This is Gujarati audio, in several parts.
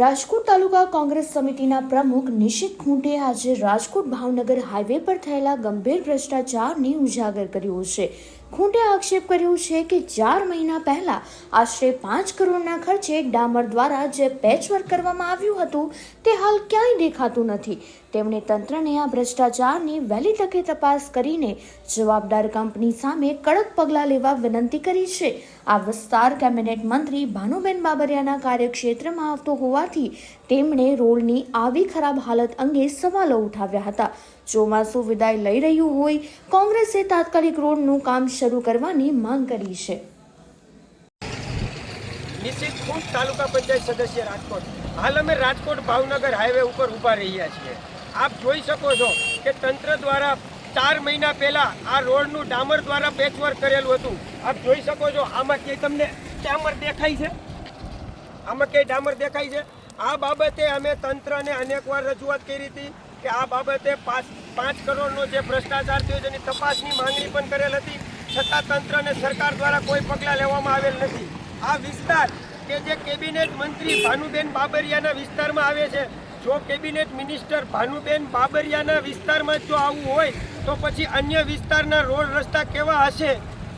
રાજકોટ તાલુકા કોંગ્રેસ સમિતિના પ્રમુખ નિશિત ખૂંટે આજે રાજકોટ ભાવનગર હાઈવે પર થયેલા ગંભીર ભ્રષ્ટાચારની ઉજાગર કર્યો છે. ખૂંટે આક્ષેપ કર્યો છે કે ચાર મહિના પહેલા આશરે પાંચ કરોડના ખર્ચે ડામર દ્વારા જે પેચવર્ક કરવામાં આવ્યું હતું, તે હાલ ક્યાંય દેખાતું નથી. તેમણે તંત્રને આ ભ્રષ્ટાચારની વહેલી તકે તપાસ કરીને જવાબદાર કંપની સામે કડક પગલાં લેવા વિનંતી કરી છે. આ વિસ્તાર કેબિનેટ મંત્રી ભાનુબેન બાબરિયાના કાર્યક્ષેત્રમાં આવતો હોવાથી તેમણે રોડની આવી ખરાબ હાલત અંગે સવાલો ઉઠાવ્યા હતા. ચોમાસું વિદાય લઈ રહ્યું હોય, કોંગ્રેસે તાત્કાલિક રોડનું કામ શરૂ કરવાની માંગ કરી છે. નિશ્ચિત ખુશ તાલુકા પંચાયત સદસ્ય રાજકોટ. હાલ અમે રાજકોટ ભાવનગર હાઈવે ઉપર ઊભા રહ્યા છીએ. આપ જોઈ શકો છો કે તંત્ર દ્વારા ચાર મહિના પહેલા આ રોડનું ડામર દ્વારા પેચવર્ક કરેલું હતું. આપ જોઈ શકો છો આમાં કે તમને ડામર દેખાય છે? આમાં કઈ ડામર દેખાય છે? આ બાબતે અમે તંત્રને અનેકવાર રજૂઆત કરી હતી કે આ બાબતે પાંચ કરોડનો જે ભ્રષ્ટાચાર થયો છે એની તપાસની માંગણી પણ કરેલ હતી. છતાં તંત્ર અને સરકાર દ્વારા કોઈ પગલાં લેવામાં આવેલ નથી. આ વિસ્તાર કે જે કેબિનેટ મંત્રી ભાનુબેન બાબરિયાના વિસ્તારમાં આવે છે, જો કેબિનેટ મિનિસ્ટર ભાનુબેન બાબરિયાના વિસ્તારમાં જો આવું હોય, તો પછી અન્ય વિસ્તારના રોડ રસ્તા કેવા હશે?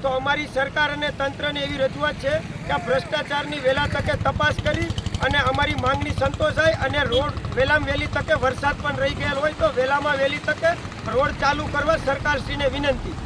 તો અમારી સરકાર અને તંત્રને એવી રજૂઆત છે કે આ ભ્રષ્ટાચારની વહેલા તકે તપાસ કરી અને અમારી માંગણી સંતોષાય અને રોડ વહેલામાં વહેલી તકે વરસાદ પણ રહી ગયેલ હોય તો વહેલામાં વહેલી તકે રોડ ચાલુ કરવા સરકારશ્રીને વિનંતી.